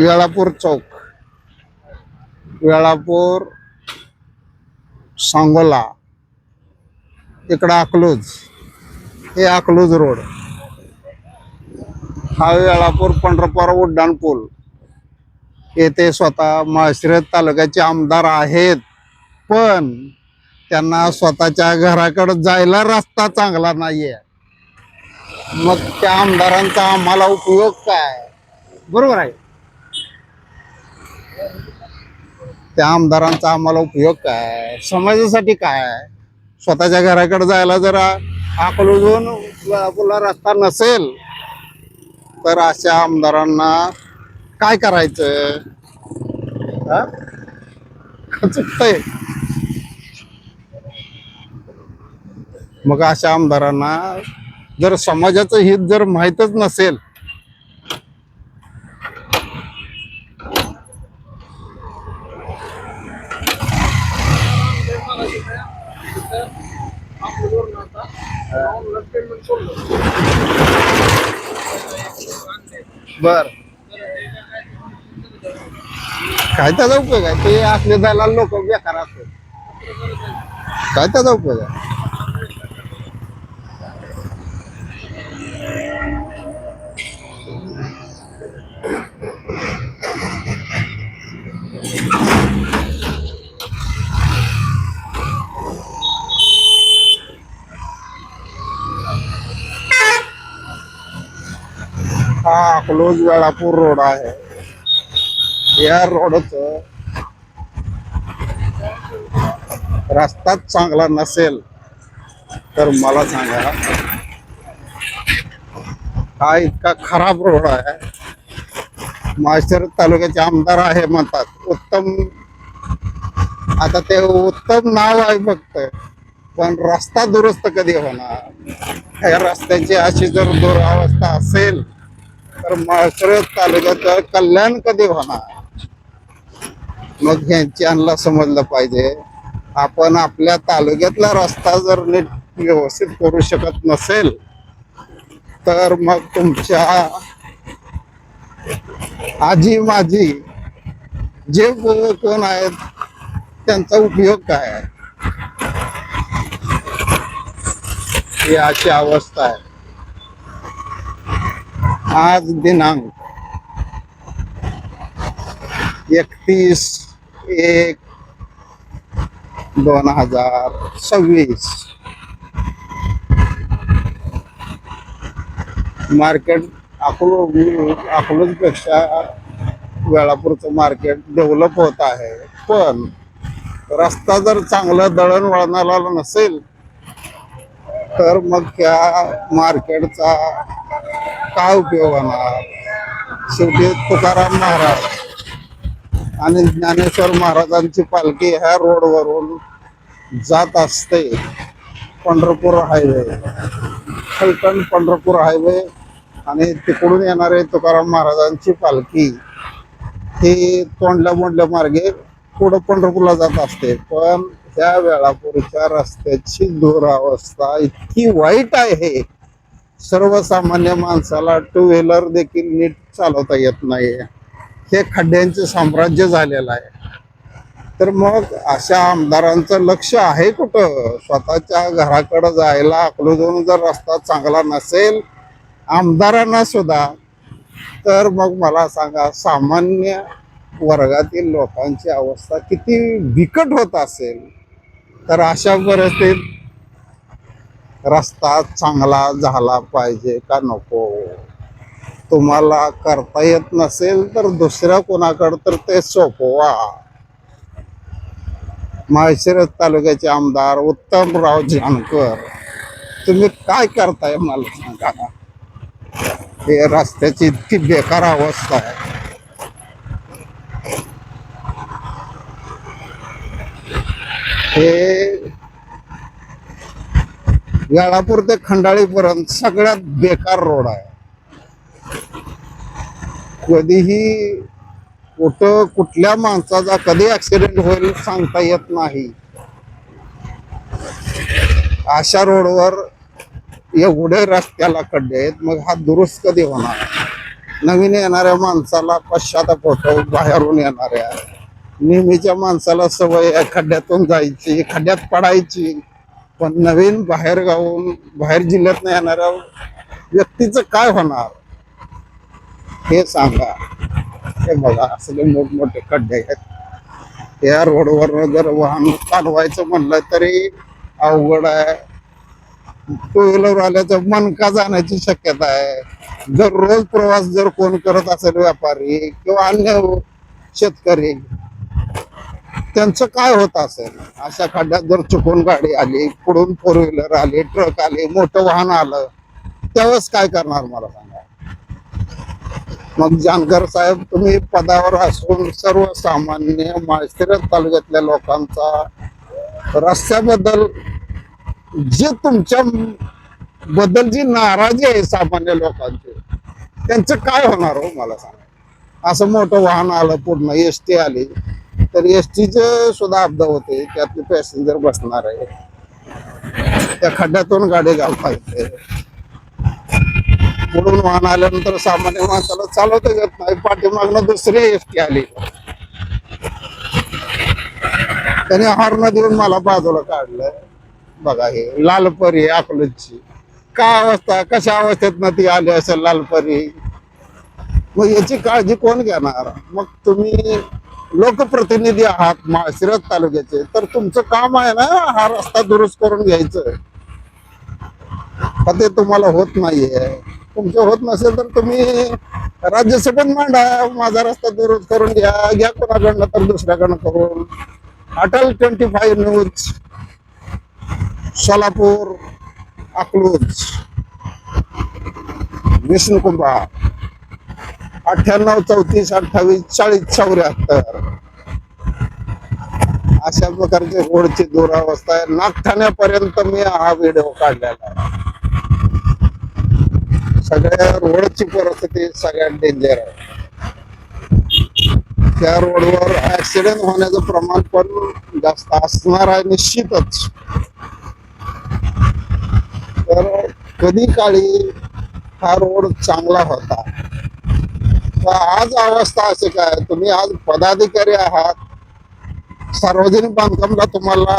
वेळापूर चौक. वेळापूर सांगोला इकडं अकलूज. हे अकलूज रोड. हा वेळापूर पंढरपूर उड्डाण पूल. येथे स्वतः माळशिरस तालुक्याचे आमदार आहेत. पण त्यांना स्वतःच्या घराकडं जायला रस्ता चांगला नाहीये. मग त्या आमदारांचा आम्हाला उपयोग काय? बरोबर आहे. त्या आमदारांचा आम्हाला उपयोग काय? समाजासाठी काय? स्वतःच्या घराकडे जायला जरा अकलूजून आपला रस्ता नसेल तर अशा आमदारांना काय करायचं? चुकतंय. मग अशा आमदारांना जर समाजाचं हित जर माहीतच नसेल बर. काय त्याचा उपयोग आहे? ते असले जायला लोक बेकार असतात. काय त्याचा उपयोग आहे? क्लोज वेळापूर रोड आहे. या रोडच रस्ताच चांगला नसेल तर मला सांगा. हा इतका खराब रोड आहे. माशेर तालुक्याचे आमदार आहे म्हणतात उत्तम. आता ते उत्तम नाव आहे फक्त पण रस्ता दुरुस्त कधी होणार? या रस्त्याची अशी जर दुरावस्था असेल तर माळशिरस तालुक्याचं कल्याण कधी होणार? मग यांच्यांना समजलं पाहिजे. आपण आपल्या तालुक्यातला रस्ता जर नीट व्यवस्थित करू शकत नसेल तर मग तुमच्या आजी माझी जे कोण आहेत त्यांचा उपयोग काय आहे? ही अशी अवस्था आहे. आज दिनांक एकतीस एक दोन हजार सव्वीस. मार्केट अकलू अकलूज वेळापूरचं मार्केट डेव्हलप होत आहे. पण रस्ता जर चांगलं दळणवळणाला नसेल तर मग त्या मार्केटचा काय उपयोग होणार? शेवटी तुकाराम महाराज आणि ज्ञानेश्वर महाराजांची पालखी ह्या रोडवरून जात असते पंढरपूर हायवे. फलटण पंढरपूर हायवे आणि तिकडून येणारे तुकाराम महाराजांची पालखी. ही तोंडल्या मोंडल्या मार्गे पुढं पंढरपूरला जात असते. पण ह्या वेळापूरच्या रस्त्याची दुरावस्था इतकी वाईट आहे. सर्वसामान्य माणसाला टू व्हीलर देखील नीट चालवता येत नाही हे खड्ड्यांचे साम्राज्य झालेलं आहे. तर मग अशा आमदारांचं लक्ष आहे कुठं? स्वतःच्या घराकडं जायला अकलूजून जर रस्ता चांगला नसेल आमदारांना सुद्धा तर मग मला सांगा सामान्य वर्गातील लोकांची अवस्था किती बिकट होत असेल? तर अशा परिस्थितीत रस्ता चांगला झाला पाहिजे का नको? तुम्हाला करता येत नसेल तर दुसऱ्या कोणाकडे तर ते सोपवा. माळशिरस तालुक्याचे आमदार उत्तमराव जानकर तुम्ही काय करताय मला सांगा? हे रस्त्याची इतकी बेकार अवस्था आहे. हे गाळापूर ते खंडाळीपर्यंत सगळ्यात बेकार रोड आहे. कधीही कुठं कुठल्या माणसाचा कधी ऍक्सिडेंट होईल सांगता येत नाही. अशा रोडवर एवढे रस्त्याला खड्डे आहेत मग हा दुरुस्त कधी होणार? नवीन येणाऱ्या माणसाला पश्चाताप होतो बाहेरून येणाऱ्या. नेहमीच्या माणसाला सवय खड्ड्यातून जायची खड्ड्यात पडायची. पण नवीन बाहेर गावून बाहेर जिल्ह्यात येणाऱ्या व्यक्तीचं काय होणार? हे सांगा. हे बघा असले मोठमोठे खड्डे आहेत. या रोडवर जर वाहन चालवायचं म्हणलं तरी अवघड आहे. टू व्हीलर वाल्याचं मनका जाण्याची शक्यता आहे? जर रोज प्रवास जर कोण करत असेल व्यापारी किंवा अन्य शेतकरी त्यांचं काय होत असेल? अशा खड्ड्यात जर चुकून गाडी आली पुढून फोर व्हीलर आली ट्रक आली मोठं वाहन आलं त्यावेळेस काय करणार मला सांगा? मग जानकर साहेब तुम्ही पदावर असून सर्वसामान्य माळशिरस तालुक्यातल्या लोकांचा रस्त्याबद्दल जे तुमच्या बद्दल जी नाराजी आहे सामान्य लोकांची त्यांचं काय होणार हो मला सांगा? असं मोठं वाहन आलं पूर्ण एस टी आली तर एस टीचे सुद्धा अपघात होते. त्यातले पॅसेंजर बसणार आहे. त्या खड्ड्यातून गाडी घालवायचे पुढून वाहन आल्यानंतर सामान्य माणसाला चालवता येत नाही. पाठीमागनं दुसरी एस टी आली. त्याने हॉर्न देऊन मला बाजूला काढलं. बघा हे लालपरी अकलूजची. काय अवस्था कशा अवस्थेत ना ती आली असेल लालपरी? मग याची काळजी कोण घेणार? मग तुम्ही लोकप्रतिनिधी आहात माळशिरस तालुक्याचे. तर तुमचं काम आहे ना हा रस्ता दुरुस्त करून घ्यायचं. ते तुम्हाला होत नाहीये. तुमचं होत नसेल तर तुम्ही राज्यसभेत मांडा माझा रस्ता दुरुस्त करून घ्या. घ्या कोणाकडनं तर दुसऱ्याकडनं करून. Atal twenty five news Solapur Akluj Vishnukumbha अठ्ठ्याण्णव चौतीस अठ्ठावीस चाळीस चौऱ्याहत्तर. अशा प्रकारची रोडची दुरावस्था आहे. नागठाण्यापर्यंत मी हा व्हिडिओ काढलेला आहे. सगळ्या रोडची परिस्थिती सगळ्यात डेंजर आहे. त्या रोडवर ऍक्सिडेंट होण्याचं प्रमाण पण जास्त असणार आहे निश्चितच. तर कधी काळी हा रोड चांगला होता? आज अवस्था अशी काय? तुम्ही आज पदाधिकारी आहात. सार्वजनिक बांधकामला तुम्हाला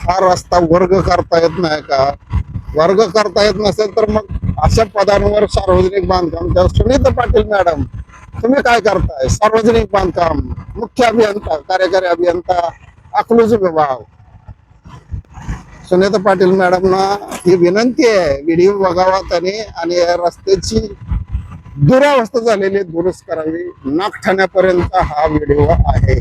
हा रस्ता वर्ग करता येत नाही का? वर्ग करता येत नसेल तर मग अशा पदांवर सार्वजनिक बांधकाम त्या सुनीता पाटील मॅडम तुम्ही काय करताय? सार्वजनिक बांधकाम मुख्य अभियंता कार्यकारी अभियंता अकलूज विभाग. सुनीता पाटील मॅडमना ही विनंती आहे व्हिडिओ बघावा त्याने आणि रस्त्याची दुरावस्था झालेली दुरुस्त करावी. नागठाण्यापर्यंत हा व्हिडिओ आहे.